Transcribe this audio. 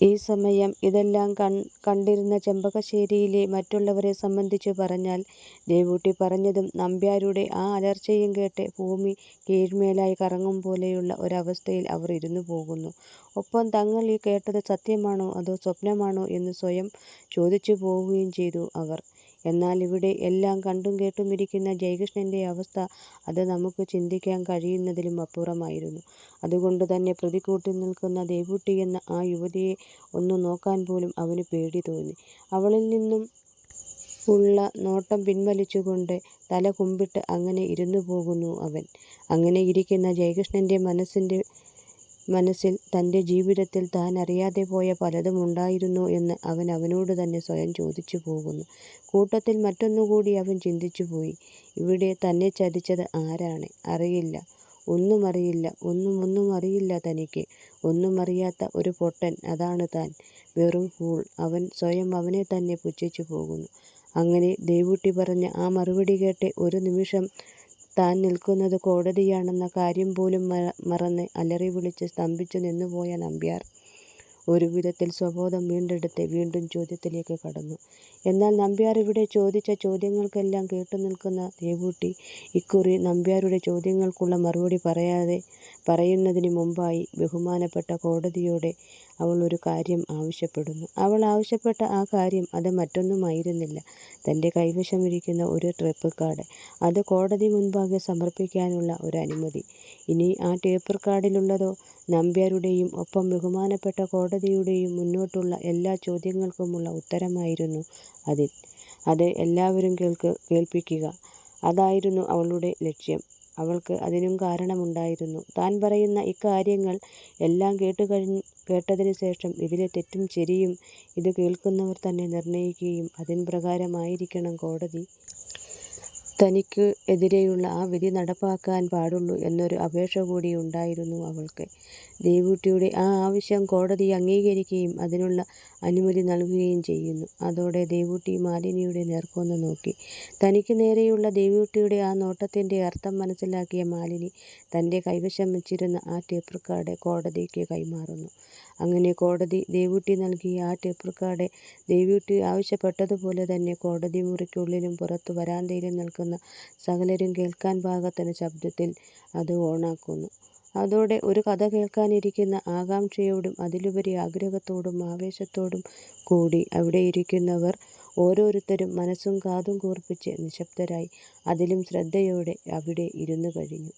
ഈ സമയം ഇതെല്ലാം കണ്ടിരുന്ന ചെമ്പകശ്ശേരിയിലെ മറ്റുള്ളവരെ സംബന്ധിച്ചു പറഞ്ഞാൽ ദേവൂട്ടി പറഞ്ഞതും നമ്പ്യാരുടെ ആ അലർച്ചയും കേട്ട് ഭൂമി കീഴ്മേലായി കറങ്ങും പോലെയുള്ള ഒരവസ്ഥയിൽ അവർ ഇരുന്നു പോകുന്നു. ഒപ്പം തങ്ങൾ ഈ കേട്ടത് സത്യമാണോ അതോ സ്വപ്നമാണോ എന്ന് സ്വയം ചോദിച്ചു പോവുകയും ചെയ്തു അവർ. എന്നാൽ ഇവിടെ എല്ലാം കണ്ടും കേട്ടും ഇരിക്കുന്ന ജയകൃഷ്ണന്റെ അവസ്ഥ അത് നമുക്ക് ചിന്തിക്കാൻ കഴിയുന്നതിലും അപ്പുറമായിരുന്നു. അതുകൊണ്ട് തന്നെ പ്രതിക്കൂട്ടിൽ നിൽക്കുന്ന ദേവൂട്ടി എന്ന ആ യുവതിയെ ഒന്ന് നോക്കാൻ പോലും അവന് പേടി തോന്നി. അവളിൽ നിന്നും ഉള്ള നോട്ടം പിൻവലിച്ചുകൊണ്ട് തല കുമ്പിട്ട് അങ്ങനെ ഇരുന്നു പോകുന്നു അവൻ. അങ്ങനെ ഇരിക്കുന്ന ജയകൃഷ്ണന്റെ ജയകൃഷ്ണന്റെ മനസ്സിൽ തന്റെ ജീവിതത്തിൽ താൻ അറിയാതെ പോയ പലതും ഉണ്ടായിരുന്നു എന്ന് അവൻ അവനോട് തന്നെ സ്വയം ചോദിച്ചു പോകുന്നു. കൂട്ടത്തിൽ മറ്റൊന്നുകൂടി അവൻ ചിന്തിച്ചുപോയി. ഇവിടെ തന്നെ ചതിച്ചത് ആരാണ്? അറിയില്ല. ഒന്നും അറിയില്ല ഒന്നും ഒന്നും അറിയില്ല തനിക്ക്. ഒന്നും അറിയാത്ത ഒരു പൊട്ടൻ. അതാണ് താൻ. വെറും ഫൂൾ. അവൻ സ്വയം അവനെ തന്നെ പുച്ഛിച്ചു പോകുന്നു. അങ്ങനെ ദേവൂട്ടി പറഞ്ഞ ആ മറുപടി കേട്ട് ഒരു നിമിഷം താൻ നിൽക്കുന്നത് കോടതിയാണെന്ന കാര്യം പോലും മറന്ന് അലറി വിളിച്ച് സ്തംഭിച്ചു നിന്നുപോയ നമ്പ്യാർ ഒരു വിധത്തിൽ സ്വബോധം വീണ്ടെടുത്ത് വീണ്ടും ചോദ്യത്തിലേക്ക് കടന്നു. എന്നാൽ നമ്പ്യാർ ഇവിടെ ചോദിച്ച ചോദ്യങ്ങൾക്കെല്ലാം കേട്ടു നിൽക്കുന്ന ദേവൂട്ടി ഇക്കുറി നമ്പ്യാരുടെ ചോദ്യങ്ങൾക്കുള്ള മറുപടി പറയുന്നതിന് മുമ്പായി ബഹുമാനപ്പെട്ട കോടതിയോട് അവൾ ഒരു കാര്യം ആവശ്യപ്പെടുന്നു. അവൾ ആവശ്യപ്പെട്ട ആ കാര്യം അത് മറ്റൊന്നുമായിരുന്നില്ല. തന്റെ കൈവശമിരിക്കുന്ന ഒരു ടേപ്പ് കാർഡ് അത് കോടതി മുൻപാകെ സമർപ്പിക്കാനുള്ള ഒരു അനുമതി. ഇനി ആ ടേപ്പ് കാർഡിലുള്ളതോ നമ്പ്യാരുടെയും ഒപ്പം ബഹുമാനപ്പെട്ട കോടതിയുടെയും മുന്നോട്ടുള്ള എല്ലാ ചോദ്യങ്ങൾക്കുമുള്ള ഉത്തരമായിരുന്നു അതിൽ. അത് എല്ലാവരെയും കേൾപ്പിക്കുക. അതായിരുന്നു അവളുടെ ലക്ഷ്യം. അവൾക്ക് അതിനും കാരണമുണ്ടായിരുന്നു. താൻ പറയുന്ന ഇക്കാര്യങ്ങൾ എല്ലാം കേട്ടതിന് ശേഷം ഇതിലെ തെറ്റും ശരിയും ഇത് കേൾക്കുന്നവർ തന്നെ നിർണയിക്കുകയും അതിൻ പ്രകാരമായിരിക്കണം കോടതി തനിക്ക് എതിരെയുള്ള ആ വിധി നടപ്പാക്കാൻ പാടുള്ളൂ എന്നൊരു അപേക്ഷ കൂടി ഉണ്ടായിരുന്നു അവൾക്ക്. ദേവൂട്ടിയുടെ ആ ആവശ്യം കോടതി അംഗീകരിക്കുകയും അതിനുള്ള അനുമതി നൽകുകയും ചെയ്യുന്നു. അതോടെ ദേവൂട്ടി മാലിനിയുടെ നേർക്കൊന്ന് നോക്കി. തനിക്ക് നേരെയുള്ള ദേവൂട്ടിയുടെ ആ നോട്ടത്തിന്റെ അർത്ഥം മനസ്സിലാക്കിയ മാലിനി തന്റെ കൈവശം വച്ചിരുന്ന ആ ടേപ്പ് റെക്കോർഡ് കോടതിക്ക് കൈമാറുന്നു. അങ്ങനെ കോടതി ദേവൂട്ടി നൽകിയ ആ ടേപ്പ് ദേവൂട്ടി ആവശ്യപ്പെട്ടതുപോലെ തന്നെ കോടതി മുറിക്കുള്ളിലും പുറത്തു വരാന്തയിലും നിൽക്കുന്ന സകലരും കേൾക്കാൻ പാകത്തിന് ശബ്ദത്തിൽ അത് ഓണാക്കുന്നു. അതോടെ ഒരു കഥ കേൾക്കാനിരിക്കുന്ന ആകാംക്ഷയോടും അതിലുപരി ആഗ്രഹത്തോടും ആവേശത്തോടും കൂടി അവിടെ ഇരിക്കുന്നവർ ഓരോരുത്തരും മനസ്സും കാതും കൂർപ്പിച്ച് നിശബ്ദരായി അതിലും ശ്രദ്ധയോടെ അവിടെ ഇരുന്നുകഴിഞ്ഞു.